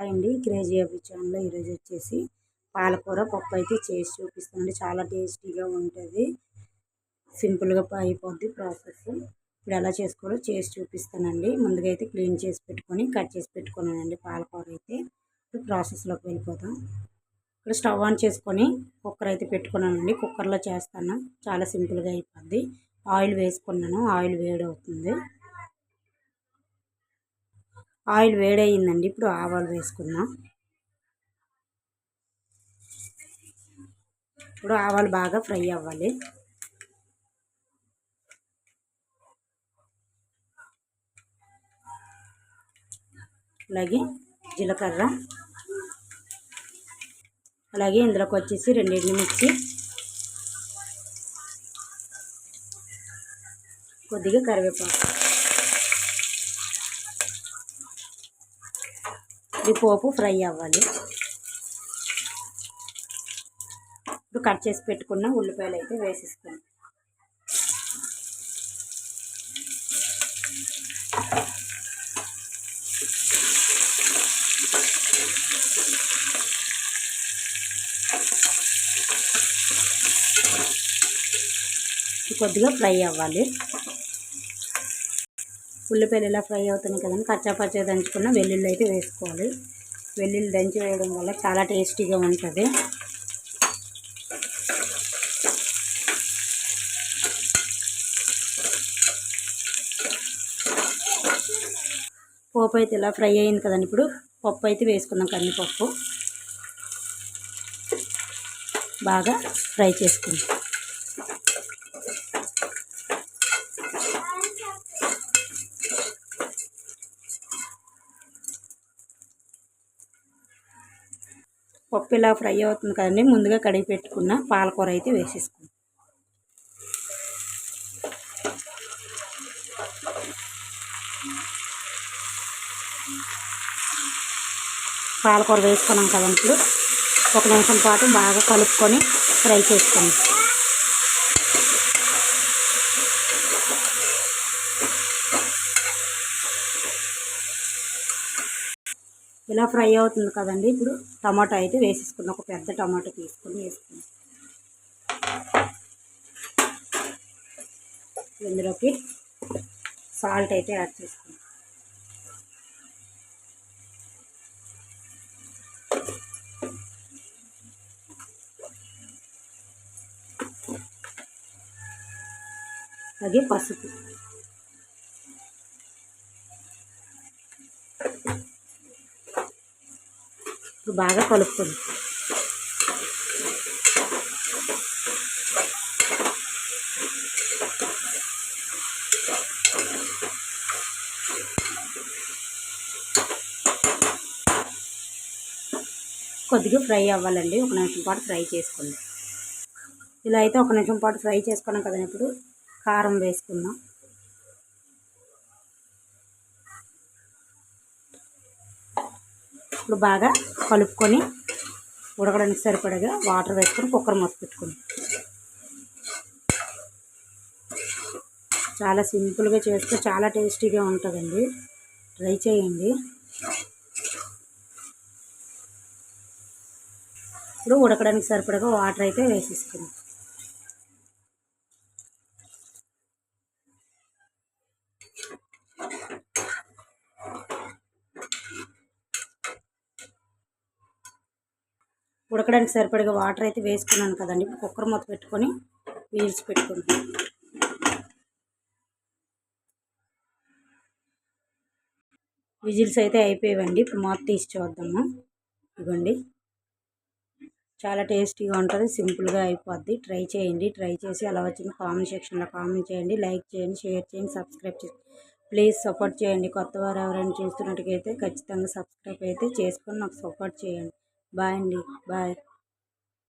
అండి. క్రేజీ అబ్బి ఛానల్లో ఈరోజు వచ్చేసి పాలకూర పప్పు అయితే చేసి చూపిస్తానండి. చాలా టేస్టీగా ఉంటుంది. సింపుల్గా అయిపోద్ది ప్రాసెస్. ఇప్పుడు ఎలా చేసుకోవాలో చేసి చూపిస్తానండి. ముందుగా అయితే క్లీన్ చేసి పెట్టుకొని కట్ చేసి పెట్టుకున్నానండి పాలకూర అయితే. ఇప్పుడు ప్రాసెస్లోకి వెళ్ళిపోతాం ఇక్కడ స్టవ్ ఆన్ చేసుకొని కుక్కర్ అయితే పెట్టుకున్నానండి. కుక్కర్లో చేస్తాను. చాలా సింపుల్గా అయిపోద్ది. ఆయిల్ వేసుకున్నాను. ఆయిల్ వేడి అవుతుంది ఆయిల్ వేడయిందండి ఇప్పుడు ఆవాలు వేసుకుందాం. ఇప్పుడు ఆవాలు బాగా ఫ్రై అవ్వాలి. అలాగే జీలకర్ర. అలాగే ఇందులోకి వచ్చేసి రెండింటి మిర్చి కొద్దిగా కరివేపాకు. ఇది పోపు ఫ్రై అవ్వాలి. ఇప్పుడు కట్ చేసి పెట్టుకున్న ఉల్లిపాయలు అయితే వేసేసుకోండి కొద్దిగా ఫ్రై అవ్వాలి. ఉల్లిపాయలు ఇలా ఫ్రై అవుతున్నాయి కదండి కచ్చాపచ్చా దంచుకున్న వెల్లుల్లి అయితే వేసుకోవాలి. వెల్లుల్లి దంచి వేయడం వల్ల చాలా టేస్టీగా ఉంటుంది. పోపు అయితే ఇలా ఫ్రై అయింది కదండి ఇప్పుడు పప్పు అయితే వేసుకుందాం కందిపప్పు. బాగా ఫ్రై చేసుకుందాం. పప్పు ఇలా ఫ్రై అవుతుంది కదండి. ముందుగా కడిగి పెట్టుకున్న పాలకూర అయితే వేసేసుకుందాం. పాలకూర వేసుకున్నాం కదా ఇప్పుడు. ఒక నిమిషం పాటు బాగా కలుపుకొని ఫ్రై చేసుకున్నాం ఇలా ఫ్రై అవుతుంది కదండి. ఇప్పుడు టమాటో అయితే వేసేసుకున్నాం ఒక పెద్ద టమాటో తీసుకొని వేసుకున్నాం ఇందులోకి సాల్ట్ అయితే యాడ్ చేసుకున్నాం అలాగే పసుపు. ఇప్పుడు బాగా కలుపుకుంది కొద్దిగా ఫ్రై అవ్వాలండి. ఒక నిమిషం పాటు ఫ్రై చేసుకోండి. ఇలా అయితే ఒక నిమిషం పాటు ఫ్రై చేసుకున్నాం కదా ఇప్పుడు. కారం వేసుకుందాం. ఇప్పుడు బాగా కలుపుకొని ఉడకడానికి సరిపడగా వాటర్ వేసుకొని కుక్కర్ మూత పెట్టుకుని చాలా సింపుల్గా చేస్తే చాలా టేస్టీగా ఉంటుందండి. ట్రై చేయండి. ఇప్పుడు ఉడకడానికి సరిపడగా వాటర్ అయితే వేసేసుకుంది. ఉడకడానికి సరిపడగా వాటర్ అయితే వేసుకున్నాను కదండి. కుక్కర్ మూత పెట్టుకొని వీల్స్ పెట్టుకుంటాం విజిల్స్ అయితే అయిపోయావండి ఇప్పుడు మూత తీసి చూద్దాము. ఇవ్వండి చాలా టేస్టీగా ఉంటుంది. సింపుల్గా అయిపోద్ది. ట్రై చేయండి. ట్రై చేసి అలా వచ్చింది కామెంట్ సెక్షన్లో కామెంట్ చేయండి. లైక్ చేయండి. షేర్ చేయండి. సబ్స్క్రైబ్ చేయండి. ప్లీజ్ సపోర్ట్ చేయండి. కొత్త వారు ఎవరైనా చూస్తున్నట్టుకైతే ఖచ్చితంగా సబ్స్క్రైబ్ అయితే చేసుకొని నాకు సపోర్ట్ చేయండి. బాయ్ అండి. బాయ్.